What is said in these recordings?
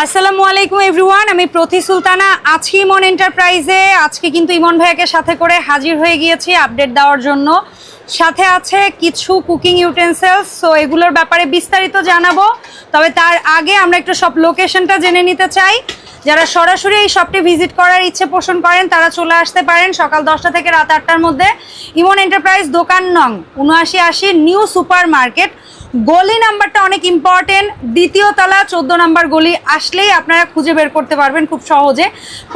আসসালামু আলাইকুম এভরিওয়ান আমি প্রতি সুলতানা আছি ইমন এন্টারপ্রাইজে আজকে কিন্তু ইমন ভাইয়াকে সাথে করে হাজির হয়ে গিয়েছি আপডেট দেওয়ার জন্য। সাথে আছে কিছু কুকিং ইউটেন্সিলস সো এগুলোর ব্যাপারে বিস্তারিত জানাব। তবে তার আগে আমরা একটু সব লোকেশনটা জেনে নিতে চাই। যারা সরাসরি এই শপটি ভিজিট করার ইচ্ছে পোষণ করেন, তারা চলে আসতে পারেন সকাল দশটা থেকে রাত আটটার মধ্যে। ইমন এন্টারপ্রাইজ দোকান নং উনআশি আশি, নিউ সুপার মার্কেট গলি নাম্বারটা অনেক ইম্পর্টেন্ট দ্বিতীয় তলা, চোদ্দ নাম্বার গলি আসলেই আপনারা খুঁজে বের করতে পারবেন খুব সহজে।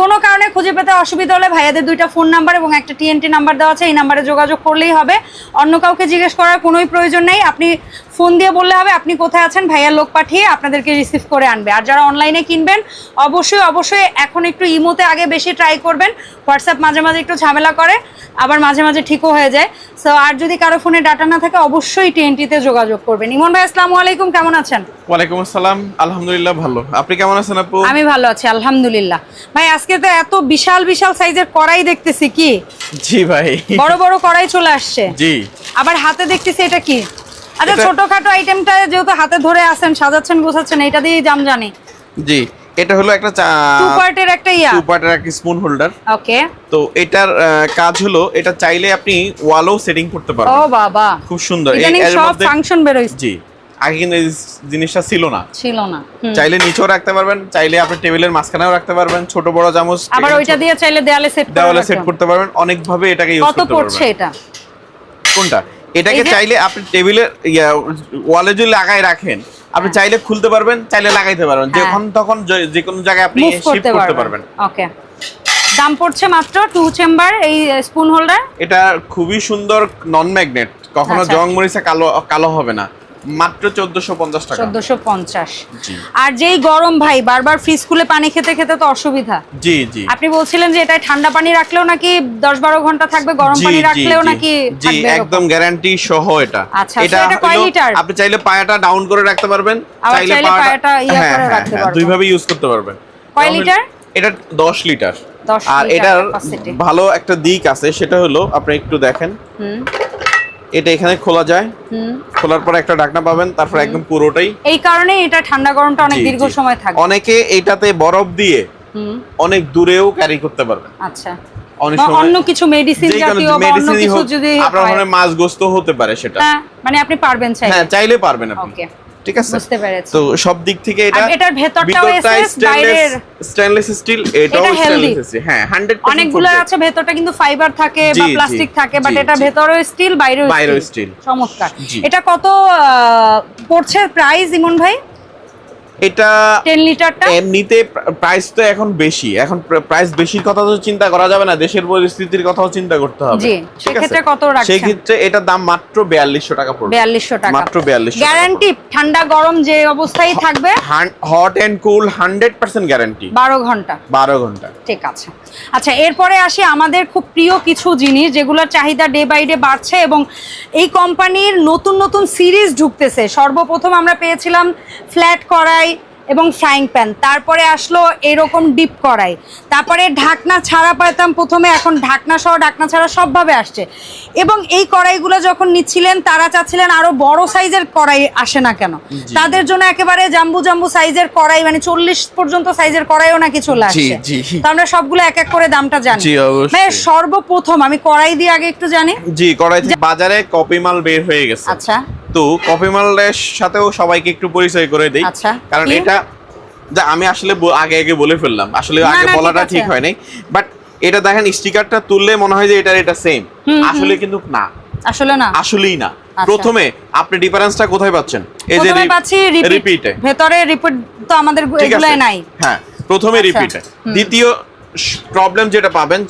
কোনো কারণে খুঁজে পেতে অসুবিধা হলে ভাইয়াদের দুইটা ফোন নাম্বার এবং একটা টিএনটি নাম্বার দেওয়া আছে, এই নাম্বারে যোগাযোগ করলেই হবে। অন্য কাউকে জিজ্ঞেস করার কোনোই প্রয়োজন নেই। আপনি ফোন দিয়ে বললে হবে, আপনি কোথায় আছেন, ভাইয়ার লোক পাঠিয়ে আপনাদেরকে রিসিভ করে আনবে। আর যারা অনলাইনে কিনবেন, অবশ্যই অবশ্যই এখন একটু ইমোতে আগে বেশি ট্রাই করবেন। হোয়াটসঅ্যাপ মাঝে মাঝে একটু ঝামেলা করে, আবার মাঝে মাঝে ঠিকও হয়ে যায়। সো আর যদি কারও ফোনে ডাটা না থাকে, অবশ্যই টিএনটিতে যোগাযোগ করবেন। ইমন ভাই আসসালামু আলাইকুম কেমন আছেন? ওয়ালাইকুম আসসালাম। আলহামদুলিল্লাহ ভালো। আপনি কেমন আছেন আপু? আমি ভালো আছি আলহামদুলিল্লাহ। ভাই আজকে তো এত বিশাল বিশাল সাইজের কড়াই দেখতেছি কি? জি ভাই। বড় বড় কড়াই চলে আসছে। জি। আবার হাতে দেখতেছি এটা কি? আচ্ছা ছোটখাটো আইটেমটা যেহেতু হাতে ধরে আছেন সাজাচ্ছেন গোছাচ্ছেন এটা দিয়েই জাম জানি জি। এটা হলো একটা টু পার্টের একটা ইয়া। টু পার্টের একটা স্পুন হোল্ডার ওকে তো এটার কাজ হলো এটা চাইলে আপনি ওয়ালও সেটিং করতে ও বাবা। খুব সুন্দর। এই- সব ফাংশন বেরোইছে। জি। আগে কিন্তু এই জিনিসটা ছিল না। ছিল না। চাইলে নিচেও রাখতে পারবেন চাইলে আপনি টেবিলের মাঝখানেও রাখতে পারবেন ছোট বড় চামচ আবার ওইটা দিয়ে চাইলে দেয়ালে সেট দেওয়ালে সেট করতে পারবেন অনেক ভাবে এটাকে ইউজ করতে পারবেন। কত পড়ছে এটা? কোনটা? এটাকে চাইলে আপনি টেবিলের ওয়ালে যদি লাগাই রাখেন আপনি চাইলে খুলতে পারবেন চাইলে লাগাইতে পারবেন। হ্যাঁ। যখন তখন যে- কোনো জায়গায় আপনি শিফট করতে পারবেন। ওকে দাম পড়ছে মাত্র টু চেম্বার এই স্পুন হোল্ডার এটা খুবই সুন্দর নন ম্যাগনেট কখনো আচ্ছা। জং মরিচা কালো কালো হবে না। মাত্র টাকা। আর যেই গরম ভাই বারবার ফ্রিজ খুলে পানি খেতে খেতে তো অসুবিধা। জি জি। আপনি বলছিলেন যে এটা ঠান্ডা পানি রাখলেও নাকি ঘণ্টা থাকবে গরম পানি রাখলেও নাকি জি একদম গ্যারান্টি সহ এটা। আচ্ছা, এটা কয় লিটার? আপনি চাইলে পায়াটা ডাউন করে রাখতে পারবেন। চাইলে পায়াটা ইয়া হ্যাঁ, করে হ্যাঁ, রাখতে হ্যাঁ, ইউজ করতে পারবেন। কয় লিটার? এটা 10 লিটার। আর এটার ভালো একটা দিক আছে সেটা হলো আপনি একটু দেখেন। হুম। এটা এখানে খোলা যায়। হুম। খোলার পর একটা ঢাকনা পাবেন তারপর একদম পুরোটাই। এই কারণে এটা ঠান্ডা গরমটা অনেক দীর্ঘ সময় থাকে। অনেকে এটাতে বরফ দিয়ে অনেক দূরেও ক্যারি করতে পারবে আচ্ছা। অন্য কিছু মেডিসিন যে কোনো জাতীয় বা অন্য কিছু যদি আপনার মাছ গোস্ত হতে পারে সেটা। হ্যাঁ মানে আপনি পারবেন চাই হ্যাঁ চাইলে পারবেন আপনি। ওকে। ঠিক আছে? বুঝতে পেরেছি। তো সব দিক থেকে এটা এটার ভেতরটাও এসএস বাইরের- স্টেনলেস স্টিল এটাও স্টেনলেস স্টিল হ্যাঁ 100% অনেকগুলো আছে ভেতরটা কিন্তু ফাইবার থাকে বা প্লাস্টিক থাকে বাট এটা ভেতরও স্টিল বাইরেও স্টিল। চমৎকার। এটা কত পড়ছে প্রাইস ইমন ভাই? এটা 10 লিটারটা? এমনিতে প্রাইস তো এখন বেশি। এখন প্রাইস বেশির কথা তো চিন্তা করা যাবে না দেশের পরিস্থিতির কথাও চিন্তা করতে হবে। জি? সেক্ষেত্রে কত রাখছেন? সেক্ষেত্রে এটার দাম মাত্র 4200 টাকা পড়বে। 4200 টাকা। মাত্র 4200 গ্যারান্টি ঠান্ডা গরম যে অবস্থায় থাকবে। হট এন্ড কুল 100% গ্যারান্টি 12 ঘণ্টা। 12 ঘণ্টা। ঠিক আছে। আচ্ছা এরপরে আসি আমাদের খুব প্রিয় কিছু জিনিস যেগুলোর চাহিদা ডে বাই ডে বাড়ছে এবং এই কোম্পানির নতুন নতুন সিরিজ ঢুকতেছে। সর্বপ্রথম আমরা পেয়েছিলাম ফ্ল্যাট কড়াই এবং ফ্রাইং প্যান তারপরে আসলো এরকম ডিপ কড়াই। তারপরে ঢাকনা ছাড়া পেতাম প্রথমে এখন ঢাকনা সহ ঢাকনা ছাড়া সবভাবে আসছে। এবং এই কড়াইগুলো যখন নিচ্ছিলেন তারা চাচ্ছিলেন আরও বড় সাইজের কড়াই আসে না কেন? তাদের জন্য একেবারে জাম্বু জাম্বু সাইজের কড়াই মানে চল্লিশ পর্যন্ত সাইজের কড়াইও নাকি চলে আসছে। তো আমরা সবগুলো এক এক করে দামটা জানি। ভাই সর্বপ্রথম আমি কড়াই দিয়ে আগে একটু জানি। জি কড়াই বাজারে কপি মাল বের হয়ে গেছে। আচ্ছা। তো কপি মালের সাথেও সবাইকে একটু পরিচয় করে দেই। আচ্ছা, কারণ এটা যা আমি আসলে আগে আগে বলে ফেললাম। আসলে আগে বলাটা ঠিক হয় নাই। বাট এটা দেখেন স্টিকারটা তুললে মনে হয় যে এটার এটা সেম আসলে কিন্তু না। আসলে না। আসলেই না। আচ্ছা। প্রথমে আপনি ডিফারেন্সটা কোথায় পাচ্ছেন? এই যে পাচ্ছি রিপিট ভেতরে রিপিট তো আমাদের এগুলাই নাই। হ্যাঁ প্রথমে আচ্ছা, রিপিটে দ্বিতীয় প্রবলেম যেটা পাবেন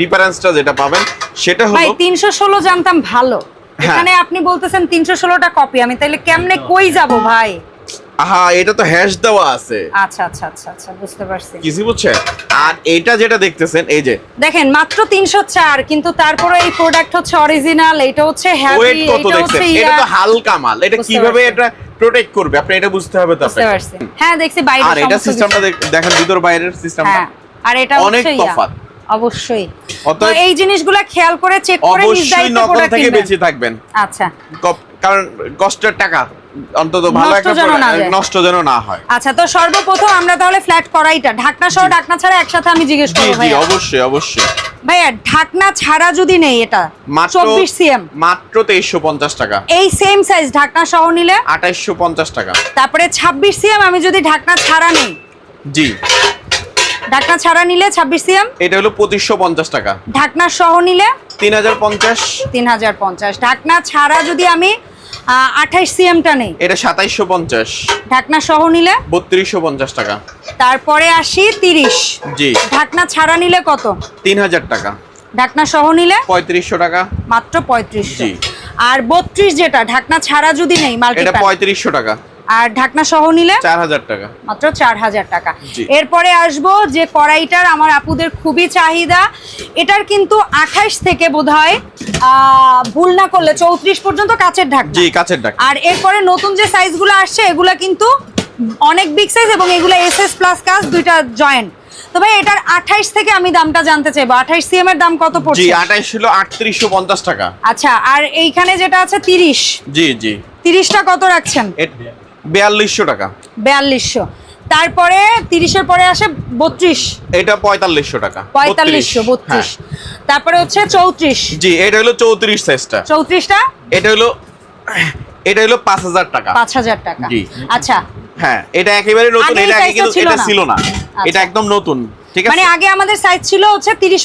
ডিফারেন্সটা যেটা পাবেন সেটা হলো তিনশো ষোলো জানতাম ভালো। এখানে আপনি বলতেছেন তিনশো ষোলোটা কপি আমি তাহলে কেমনে কই যাব ভাই? আহা এটা তো হ্যাশ দেওয়া আছে। আচ্ছা আচ্ছা আচ্ছা আচ্ছা বুঝতে পারছি। কিছু বুঝছেন আর এটা যেটা দেখতেছেন এই যে। দেখেন মাত্র তিনশো চার কিন্তু তারপরে এই প্রোডাক্ট হচ্ছে অরিজিনাল এটা হচ্ছে হ্যাভি এটা হচ্ছে এটা তো হালকা মাল এটা কীভাবে এটা প্রোটেক্ট করবে? আপনি এটা বুঝতে হবে তো বুঝতে পারছি। হ্যাঁ দেখছি বাইরে আর এটা সিস্টেমটা দেখেন ভিতর বাইরের সিস্টেমটা হ্যাঁ আর এটা অনেক তফাৎ। অবশ্যই। এই জিনিসগুলো খেয়াল করে চেক করে অবশ্যই নকল থেকে বেঁচে থাকবেন। আচ্ছা। কারণ কষ্টের টাকা অন্তত ভালো একটা নষ্ট যেন না হয়। আচ্ছা তো সর্বপ্রথম আমরা তাহলে ফ্ল্যাট কড়াইটা ঢাকনা সহ ঢাকনা ছাড়া একসাথে আমি জিজ্ঞেস অবশ্যই অবশ্যই। ভাইয়া ঢাকনা ছাড়া যদি নেই এটা চব্বিশ সিএম। মাত্র তেইশশো পঞ্চাশ টাকা। এই সেম সাইজ ঢাকনা সহ নিলে? আঠাইশশো পঞ্চাশ টাকা। তারপরে ছাব্বিশ সিএম আমি যদি ঢাকনা ছাড়া নেই? জি। ঢাকনা ছাড়া নিলে ছাব্বিশ সিএম? এটা হলো পঁচিশশো পঞ্চাশ টাকা। ঢাকনা সহ নিলে? তিন হাজার পঞ্চাশ। তিন হাজার পঞ্চাশ। ঢাকনা ছাড়া যদি আমি আঠাইশ সিএমটা নেই এটা সাতাইশশো পঞ্চাশ। ঢাকনা সহ নিলে? বত্রিশশো পঞ্চাশ টাকা। তারপরে আসি তিরিশ। জি। ঢাকনা ছাড়া নিলে কত? তিন হাজার টাকা। ঢাকনা সহ নিলে? পঁয়ত্রিশশো টাকা। মাত্র পঁয়ত্রিশ জি। আর বত্রিশ যেটা ঢাকনা ছাড়া যদি নেই এটা মাল্টিপ্যাক পঁয়ত্রিশশো টাকা। আর ঢাকনা সহ নিলে? চার হাজার টাকা। মাত্র চার হাজার টাকা এরপরে আসব যে কড়াইটার আমার আপুদের খুবই চাহিদা। এটার কিন্তু আঠাইশ থেকে বোধ হয় ভুল না করলে চৌত্রিশ পর্যন্ত কাচের ঢাকনা। জি কাছের আর এরপরে নতুন যে সাইজগুলো আসছে এগুলা কিন্তু অনেক বিগ সাইজ এবং এগুলো এস এস প্লাস কাজ দুইটা জয়েন্ট তো ভাই এটার আঠাইশ থেকে আমি দামটা জানতে চাইব। আঠাইশ সিএম এর দাম কত জি পড়ছে? হলো টাকা। আচ্ছা আর এইখানে যেটা আছে তিরিশ। জি জি। তিরিশটা কত রাখছেন? বিয়াল্লিশশো টাকা। বিয়াল্লিশশো। তারপরে তিরিশের পরে আসে বত্রিশ। এটা পঁয়তাল্লিশশো টাকা। পঁয়তাল্লিশশো বত্রিশ হ্যাঁ। তারপরে হচ্ছে চৌত্রিশ। জি এটা হলো চৌত্রিশ সাইজটা। চৌত্রিশটা? এটা হলো এটা হলো পাঁচ হাজার টাকা। পাঁচ হাজার টাকা। জি। আচ্ছা। হ্যাঁ এটা একেবারে নতুন এটা আগে কিন্তু ছিল এটা না। ছিল না। আচ্ছা। এটা একদম নতুন। ঠিক মানে আগে আমাদের সাইজ ছিল হচ্ছে তিরিশ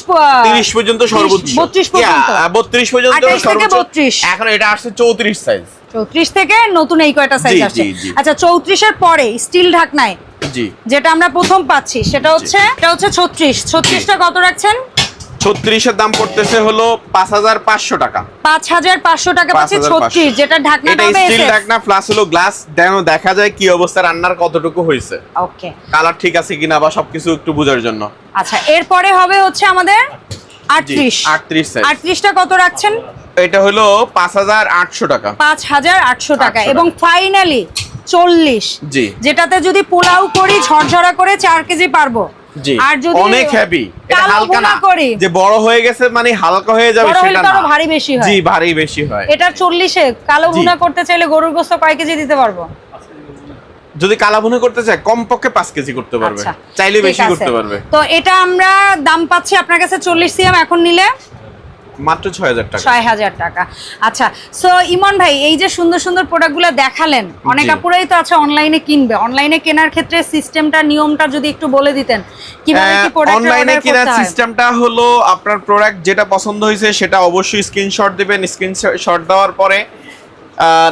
তিরিশ পর্যন্ত সর্বোচ্চ। বত্রিশ পর্যন্ত। বত্রিশ পর্যন্ত 28 থেকে সর্বোচ্চ। 32 এখন এটা আসছে চৌত্রিশ সাইজ চৌত্রিশ থেকে নতুন এই কয়টা সাইজ আসছে। আচ্ছা 34 এর পরে স্টিল ঢাকনায় জি। যেটা আমরা প্রথম পাচ্ছি সেটা হচ্ছে এটা হচ্ছে ছত্রিশ। ছত্রিশটা কত রাখছেন? ছত্রিশের দাম পড়তেছে হলো পাঁচ হাজার পাঁচশো টাকা। পাঁচ হাজার পাঁচশো টাকা পাচ্ছি ছত্রিশ যেটা ঢাকনাটা এটা স্টিল ঢাকনা প্লাস হলো গ্লাস যেন দেখা যায় কি অবস্থা রান্নার কতটুকু হয়েছে। ওকে কালার ঠিক আছে কিনা বা সবকিছু একটু বোঝার জন্য। আচ্ছা এরপরে হবে হচ্ছে আমাদের আটত্রিশ। আটত্রিশ আটত্রিশটা কত রাখছেন? এটা হলো পাঁচ হাজার আটশো টাকা। পাঁচ হাজার আটশো টাকা। এবং ফাইনালি চল্লিশ। জি। যেটাতে যদি পোলাও করি ঝরঝরা করে চার কেজি পারব। আর যদি অনেক এটা হালকা না। করি। যে বড় হয়ে গেছে মানে হালকা হয়ে যাবে সেটা না। ভারী বেশি হয়। জি ভারী বেশি হয়। এটা চল্লিশে কালো ভুনা করতে চাইলে গরুর গোস্ত কয় কেজি দিতে পারব? যদি কালা ভুনা করতে চায় কমপক্ষে পাঁচ কেজি করতে পারবে। আচ্ছা চাইলে বেশি করতে পারবে। তো এটা আমরা দাম পাচ্ছি আপনার কাছে চল্লিশ সিএম এখন নিলে। মাত্র ছয় হাজার টাকা। ছয় হাজার টাকা। আচ্ছা সো ইমন ভাই এই যে সুন্দর সুন্দর প্রোডাক্টগুলো দেখালেন অনেক। আপুরাই তো আছে অনলাইনে কিনবে। অনলাইনে কেনার ক্ষেত্রে সিস্টেমটা নিয়মটা যদি একটু বলে দিতেন কীভাবে কি প্রোডাক্ট অনলাইনে কেনার সিস্টেমটা হলো আপনার প্রোডাক্ট যেটা পছন্দ হয়েছে সেটা অবশ্যই স্ক্রিনশট দিবেন। স্ক্রিনশট দেওয়ার পরে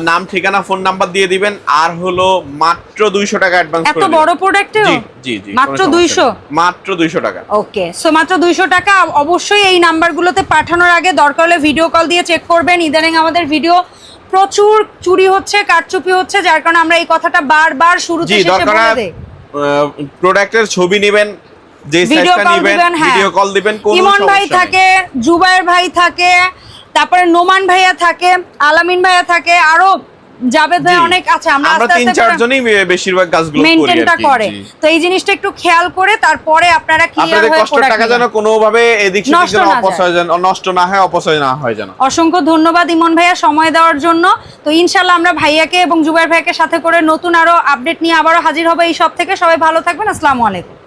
নাম ঠিকানা ফোন নাম্বার দিয়ে দিবেন। আর হলো মাত্র দুইশো টাকা অ্যাডভান্স এত বড় প্রোডাক্টেও জি জি জি মাত্র কোনো সমস্যা দুইশো? নেই। মাত্র দুইশো টাকা। ওকে সো মাত্র দুইশো টাকা। অবশ্যই এই নাম্বারগুলোতে পাঠানোর আগে দরকার হলে ভিডিও কল দিয়ে চেক করবেন। ইদানিং আমাদের ভিডিও প্রচুর চুরি হচ্ছে কারচুপি হচ্ছে যার কারণে আমরা এই কথাটা বারবার শুরুতে জি শেষে বলে দেই। প্রোডাক্টের ছবি নেবেন যে সাইজটা নেবেন হ্যাঁ। ভিডিও কল দিবেন কোনো ইমন ভাই থাকে জুবায়ের ভাই থাকে তারপরে নোমান ভাইয়া থাকে আলামিন ভাইয়া থাকে আরও জাবেদ ভাই অনেক আছে। আমরা আমরা আস্তে তিন চারজনই বেশিরভাগ কাজগুলো করি মেনটেনটা আর কি, করে। তো এই জিনিসটা একটু খেয়াল করে তারপরে আপনারা ক্লিয়ার আপনাদের হয়ে কষ্টের টাকা যেন কোনোভাবে এদিক সেদিক নষ্ট যেন না অপচয় যেন নষ্ট না হয় অপচয় না হয় যেন। অসংখ্য ধন্যবাদ ইমন ভাইয়া সময় দেওয়ার জন্য। তো ইনশাল্লাহ আমরা ভাইয়াকে এবং জুবাইর ভাইয়াকে সাথে করে নতুন আরও আপডেট নিয়ে আবারও হাজির হবে এই সব থেকে সবাই ভালো থাকবেন। আসসালামু আলাইকুম।